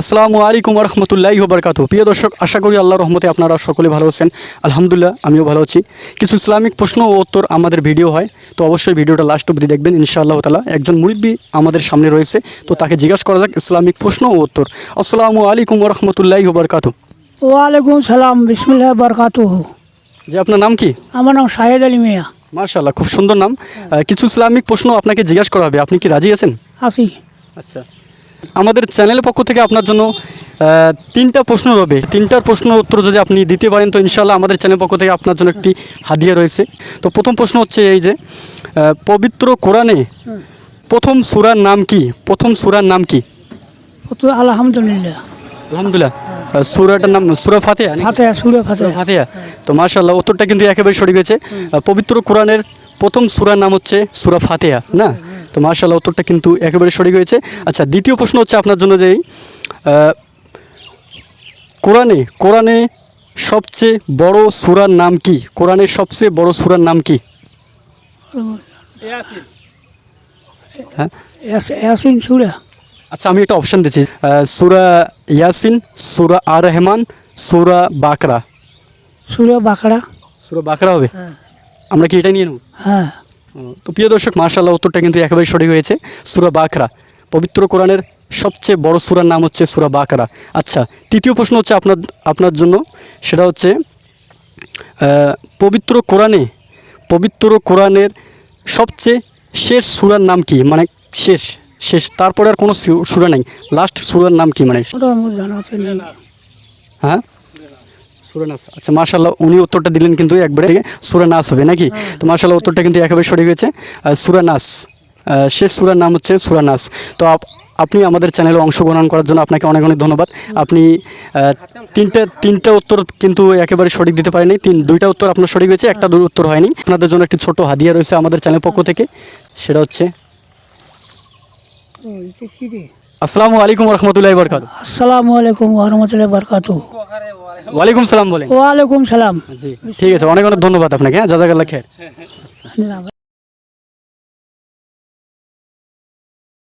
আসসালামু আলাইকুম রহমতুল্লাহি বরকাত প্রিয় দর্শক আশা করি আল্লাহ রহমতে আপনারা সকলে ভালো আছেন। আলহামদুলিল্লাহ আমিও ভালো আছি। কিছু ইসলামিক প্রশ্ন ও উত্তর আমাদের ভিডিও হয় তো অবশ্যই ভিডিওটা লাস্ট অবধি দেখবেন ইনশাআল্লাহ তালা একজন মুরিব্বি আমাদের সামনে রয়েছে তো তাকে জিজ্ঞাসা করা যাক ইসলামিক প্রশ্ন ও উত্তর। আসসালামু আলাইকুম রহমতুল্লাহি বরকাত ওয়ালাইকুম সালাম বিসমুল্লাহ বরকাত যে আপনার নাম কি? আমার নাম শাহেদ আলী মিয়া। মার্শাল্লাহ খুব সুন্দর নাম। কিছু ইসলামিক প্রশ্ন আপনাকে জিজ্ঞাসা করা হবে। আপনি কি রাজি আছেন? আছি। আচ্ছা। আমাদের চ্যানেলের পক্ষ থেকে আপনার জন্য তিনটা প্রশ্ন রবে। তিনটার প্রশ্নের উত্তর যদি আপনি দিতে পারেন তো ইনশাল্লাহ আমাদের চ্যানেল পক্ষ থেকে আপনার জন্য একটি হাদিয়া রয়েছে। তো প্রথম প্রশ্ন হচ্ছে এই যে পবিত্র কোরআনে প্রথম সুরার নাম কি? প্রথম সুরার নাম কি? আলহামদুলিল্লাহ। আলহামদুলিল্লাহ। সুরাটার নাম সুরা ফাতেহা নাকি? ফাতে সুরে সুরা ফাতেহা। তো মাশাল্লাহ উত্তরটা কিন্তু একেবারে হয়েছে। আহ, পবিত্র কোরআনের প্রথম সুরার নাম হচ্ছে সুরা ফাতেহা না? তো মাশাল্লাহ উত্তরটা কিন্তু একেবারে সঠিক হয়েছে। আচ্ছা দ্বিতীয় প্রশ্ন হচ্ছে আপনার জন্য যেই কোরআনে কোরআনে সবচেয়ে বড় সুরার নাম কি? কোরআনের সবচেয়ে বড় সুরার নাম কি? হ্যাঁ? ইয়াসিন সুরে। আচ্ছা আমি একটা অপশন দিচ্ছি। সুরা ইয়াসিন সুরা আর রহমান সুরা বাকরা। সুরে বাকরা। সুরা বাকরা হবে? আমরা কি এটা নিয়ে নেব? হ্যাঁ। তো প্রিয় দর্শক মার্শাল্লাহ উত্তরটা কিন্তু একেবারে সঠিক হয়েছে সুরা বাকরা। পবিত্র কোরআনের সবচেয়ে বড় সুরার নাম হচ্ছে সুরা বাকরা। আচ্ছা তৃতীয় প্রশ্ন হচ্ছে আপনার আপনার জন্য। সেটা হচ্ছে পবিত্র কোরআনে পবিত্র কোরআনের সবচেয়ে শেষ সুরার নাম কি? মানে শেষ শেষ তারপরে আর কোনো সুরা নেই। লাস্ট সুরার নাম কি? মানে। হ্যাঁ? সুরানাস। আচ্ছা মাশাল্লাহ উনি উত্তরটা দিলেন কিন্তু একবারে। সুরানাস হবে নাকি? তো মাশাল্লাহ উত্তরটা কিন্তু একেবারে সঠিক হয়েছে। সুরানাস। শেষ সুরার নাম হচ্ছে সুরানাস। তো আপ- আপনি আমাদের চ্যানেলে অংশগ্রহণ করার জন্য আপনাকে অনেক অনেক ধন্যবাদ। আপনি তিনটা তিনটা উত্তর কিন্তু একেবারে সঠিক দিতে পারেনি। তিন দুইটা উত্তর আপনার সঠিক হয়েছে একটা দু- উত্তর হয়নি। আপনাদের জন্য একটি ছোট হাদিয়া রয়েছে আমাদের চ্যানেল পক্ষ থেকে। সেটা হচ্ছে আসসালামু আলাইকুম রহমতুল্লাহ বরকাত আসসালামু আলাইকুম ওরহমতুল্লাহ বরকাত ওয়ালাইকুম সালাম বলে ওয়ালাইকুম সালাম। জি ঠিক আছে অনেক অনেক ধন্যবাদ আপনাকে হ্যাঁ জাজাকাল্লা খের।